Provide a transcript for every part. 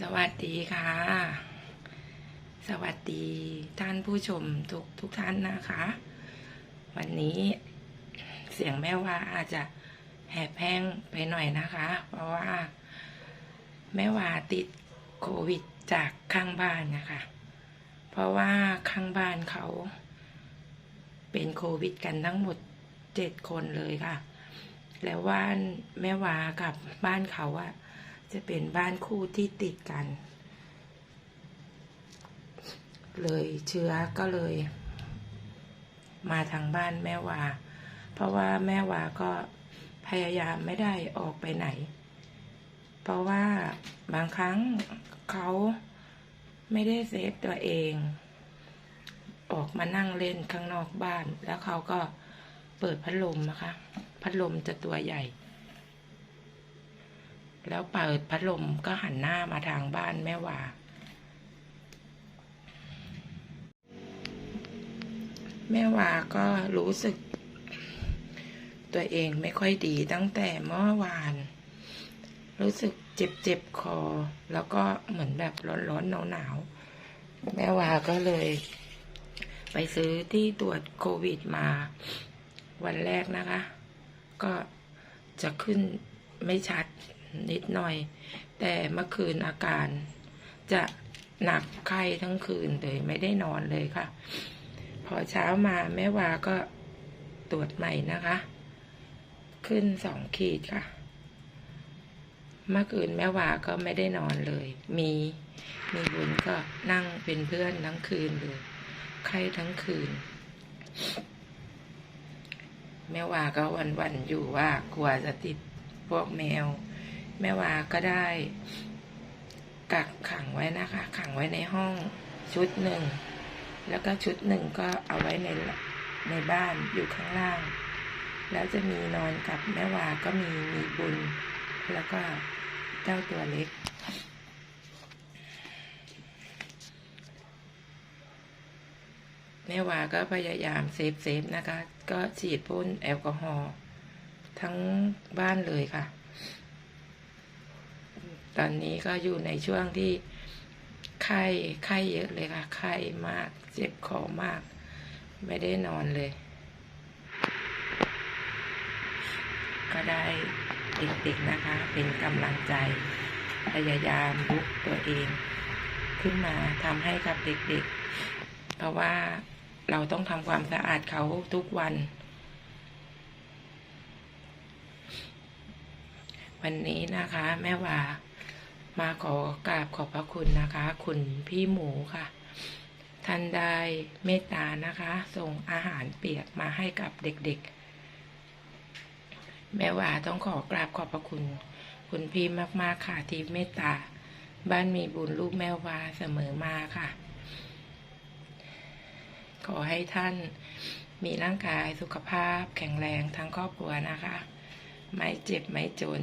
สวัสดีค่ะ สวัสดีท่านผู้ชมทุกทุกท่านนะคะ วันนี้เสียงแม่ว่าอาจจะแหบแห้งไปหน่อยนะคะ เพราะว่าแม่ว่าติดโควิดจากข้างบ้านนะคะ เพราะว่าข้างบ้านเขาเป็นโควิดกันทั้งหมดเจ็ดคนเลยค่ะ แล้วบ้านแม่วากับบ้านเขาอะ จะเป็นบ้านคู่ที่ติดกัน เลยเชื้อก็เลย มาทางบ้านแม่วา เพราะว่าแม่วาก็พยายามไม่ได้ออกไปไหน เพราะว่าบางครั้งเขาไม่ได้เซฟตัวเอง ออกมานั่งเล่นข้างนอกบ้าน แล้วเขาก็เปิดพัดลมนะคะ พัดลมจะตัวใหญ่ แล้วเปิดพัดลมก็หันหน้ามาทางบ้านแม่วาแม่วาก็รู้สึก ตัวเองไม่ค่อยดีตั้งแต่เมื่อวาน รู้สึกเจ็บเจ็บคอ แล้วก็เหมือนแบบร้อนๆหนาวๆแม่วาก็เลย ไปซื้อที่ตรวจโควิดมา วันแรกนะคะ ก็จะขึ้นไม่ชัด นิดหน่อย แต่เมื่อคืนอาการจะหนักไข้ทั้งคืนเลยไม่ได้นอนเลยค่ะ พอเช้ามาแม่วาก็ตรวจใหม่นะคะ ขึ้นสองขีดค่ะ เมื่อคืนแม่วาก็ไม่ได้นอนเลย มีมีบุญก็นั่งเป็นเพื่อนทั้งคืนเลยไข้ทั้งคืน แม่วาก็วันวันๆอยู่ว่ากลัวจะติดพวกแมว แม่วาก็ได้ กักขังไว้นะคะ ขังไว้ในห้องชุดหนึ่ง แล้วก็ชุดหนึ่งก็เอาไว้ในในบ้านอยู่ข้างล่าง แล้วจะมีนอนกับแม่วาก็มีมีบุญ แล้วก็เจ้าตัวเล็ก แม่วาก็พยายามเซฟเซฟนะคะ ก็ฉีดพ่นแอลกอฮอล์ทั้งบ้านเลยค่ะ ตอนนี้ก็อยู่ในช่วงที่ไข้ไข้เยอะเลยค่ะ ไข้มาก เจ็บคอมาก ไม่ได้นอนเลย ก็ได้เด็กๆนะคะ เป็นกำลังใจ พยายามลุกตัวเอง ขึ้นมาทำให้กับเด็กๆ เพราะว่าเราต้องทำความสะอาดเขาทุกวัน วันนี้นะคะ แม่ว่า มาขอกราบขอบพระคุณนะคะ คุณพี่หมูค่ะ ท่านได้เมตตานะคะ ส่งอาหารเปียกมาให้กับเด็กๆ แม่ว่าต้องขอกราบขอบพระคุณ คุณพี่มากๆค่ะที่เมตตา บ้านมีบุญลูกแม่วาเสมอมาค่ะ ขอให้ท่านมีร่างกายสุขภาพแข็งแรงทั้งครอบครัวนะคะ ไม่เจ็บไม่จน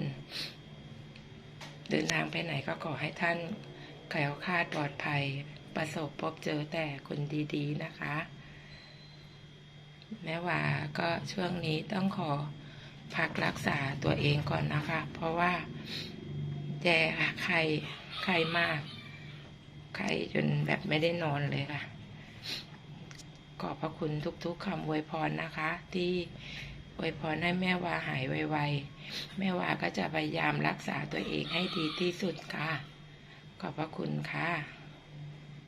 เดินทางไปไหนก็ขอให้ท่านแคล้วคลาดปลอดภัย ประสบพบเจอแต่คนดีๆนะคะ แม้ว่าก็ช่วงนี้ต้องขอพักรักษาตัวเองก่อนนะคะ เพราะว่าแย่ค่ะไข้ไข้มากไข้จนแบบไม่ได้นอนเลยค่ะ ขอบพระคุณทุกๆคำอวยพรนะคะ ที่ อวยพรให้แม่วาหายไวๆ แม่วาก็จะพยายามรักษาตัวเองให้ดีที่สุดค่ะ ขอบพระคุณค่ะ